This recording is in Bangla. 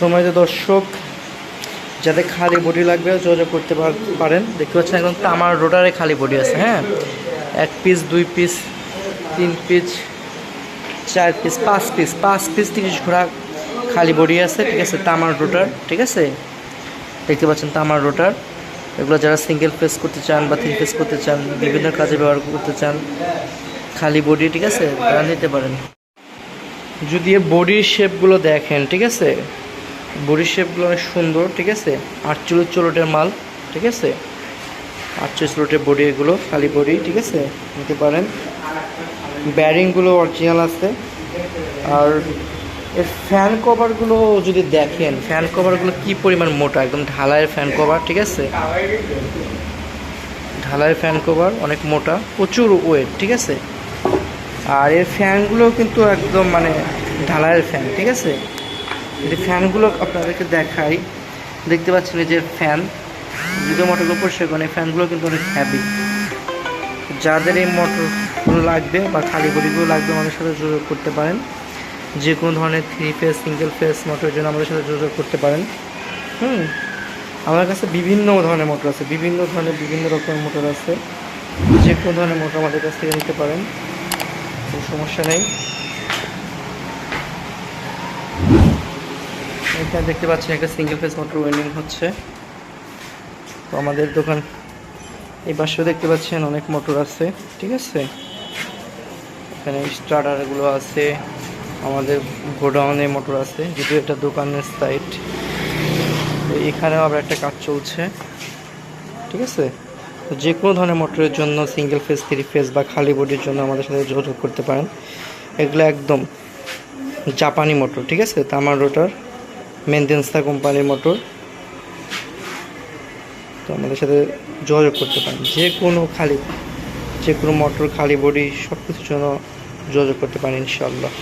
সময় দর্শক যাদের খালি বডি লাগবে, যোগাযোগ করতে পার- পারেন। দেখতে পাচ্ছেন এখন তামার রোটারে খালি বডি আছে হ্যাঁ? এক পিস দুই পিস তিন পিস চার পিস পাঁচ পিস পাঁচ পিস তিরিশ ঘোড়া খালি বডি আছে, ঠিক আছে? তামার রোটার, ঠিক আছে? দেখতে পাচ্ছেন তামার রোটার। এগুলো যারা সিঙ্গেল ফেস করতে চান বা থ্রি ফেস করতে চান, বিভিন্ন কাজে ব্যবহার করতে চান, খালি বডি, ঠিক আছে? তারা নিতে পারেন। যদি বডির শেপগুলো দেখেন, ঠিক আছে? বডির শেপগুলো অনেক সুন্দর, ঠিক আছে? আটচল্লিশ চলোটের মাল, ঠিক আছে? আটচল্লিশ চলোটের বডি এগুলো খালি বডি ঠিক আছে? নিতে পারেন। ব্যারিংগুলো অরিজিনাল আছে। আর এর ফ্যান কভারগুলো যদি দেখেন ফ্যান কভারগুলো কি পরিমাণ মোটা? একদম ঢালাইয়ের ফ্যান কভার ঠিক আছে? ঢালাইয়ের ফ্যান কভার অনেক মোটা, প্রচুর ওয়েট ঠিক আছে? আর এর ফ্যানগুলো কিন্তু একদম মানে ঢালাইয়ের ফ্যান, ঠিক আছে? যদি ফ্যানগুলো আপনাদেরকে দেখাই। দেখতে পাচ্ছেন যে ফ্যান মোটরগুলো পরিষ্কার করেন এই ফ্যানগুলো কিন্তু অনেক হ্যাভি যাদের এই মোটরগুলো লাগবে বা খালি বডিগুলো লাগবে, আমাদের সাথে যোগাযোগ করতে পারেন। যে কোনো ধরনের থ্রি ফেস সিঙ্গেল ফেস মোটরের জন্য আমাদের সাথে যোগাযোগ করতে পারেন। হুম? আমার কাছে বিভিন্ন ধরনের মোটর আছে, বিভিন্ন ধরনের, বিভিন্ন রকমের মোটর আছে। যে কোনো ধরনের মোটর আমাদের কাছ থেকে নিতে পারেন। কোনো সমস্যা নেই। এখানে দেখতে পাচ্ছেন একটা সিঙ্গেল ফেস মোটর ওয়েল্ডিং হচ্ছে। তো আমাদের দোকান এই পাশেও দেখতে পাচ্ছেন অনেক মোটর আছে, ঠিক আছে? এখানে স্টার্টারগুলো আছে, আমাদের গোডাউনে মোটর আছে যদিও এটা দোকানের সাইট তো এখানেও আবার একটা কাজ চলছে, ঠিক আছে? যে কোনো ধরনের মোটরের জন্য সিঙ্গেল ফেস থ্রি ফেস বা খালি বডির জন্য আমাদের সাথে যোগাযোগ করতে পারেন। এগুলো একদম জাপানি মোটর ঠিক আছে? তামার রোটার মেনটেন্সা কোম্পানির মোটর তো আমাদের সাথে যোগাযোগ করতে পারেন। যে কোনো খালি, যে কোনো মোটর খালি বডি সব কিছুর জন্য যোগাযোগ করতে পারেন ইনশাল্লাহ